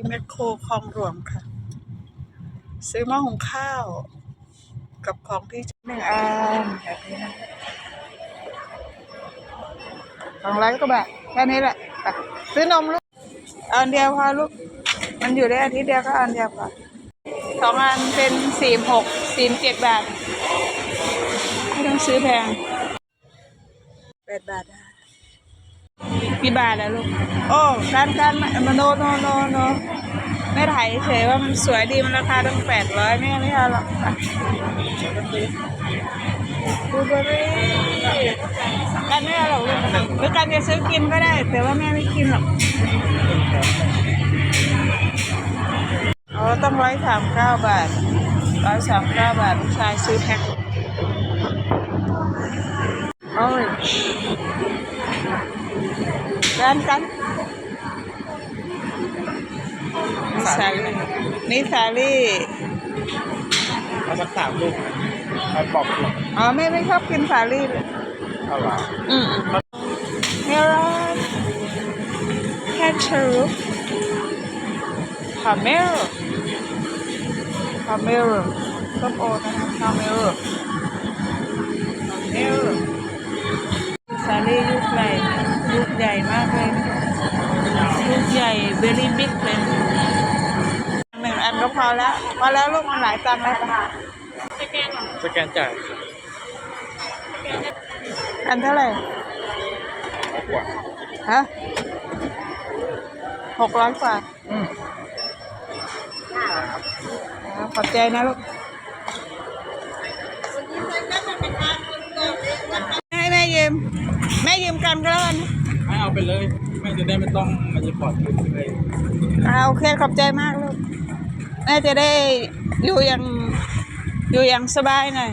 ที่แมคโครคลองหลวงค่ะ ซื้อหม้อหุงข้าว กับของที่หนึ่งอันแบบนี้นะสองร้อยกว่าบาทแค่นี้แหละไปซื้อนมลูกอันเดียวพอลูก มันอยู่ได้อาทิตย์เดียวก็อาอันเดียวพอสองอันเป็นสี่หกสี่เจ็ดบาทไม่ต้องซื้อแพงแปดบาทได้ กี่บาทแล้วลูก โอ้การการมาโนโนโนโนไม่ถ่ายเฉยว่ามันสวยดีมันราคาตั้งแปดร้อยไม่ไม่เอาหรอกบูเบอรี่กันไม่เอาหรอกลูกหรือกันจะซื้อกินก็ได้ แต่ว่าแม่ไม่กินหรอกอ๋อต้องร้อยสามเก้าบาทร้อยสามเก้าบาทลูกชายซื้อแพ็ค orange กันกันนี่สาลี่นี่สาลี่เอาสักสามลูกเอาปอกลูกอ๋อไม่ไม่ชอบกินสาลี่เลยเอาละอืมเมลอนแคนเชอร์พาเมลพาเมลส้มโอนะคะพาเมลพาเมลสาลี่ลูกใหญ่ ลูกใหญ่มากเลย ลูกใหญ่ very big เลยหนึ่งอันก็พอแล้ว พอแล้วลูกมันหลายตังค์แล้วค่ะสแกนจ่ายอันเท่าไหร่กว่าฮะหกร้อยกว่าอืมอ่าขอบใจนะลูกให้แม่ยืมแม่ยืมกันก็แล้วกันไม่ เอาไปเลย ไม่จะได้ไม่ต้องมันจะปลอดภัยเลยอ่าโอเคขอบใจมากลูกแม่จะได้อยู่อย่างอยู่อย่างสบายหน่อย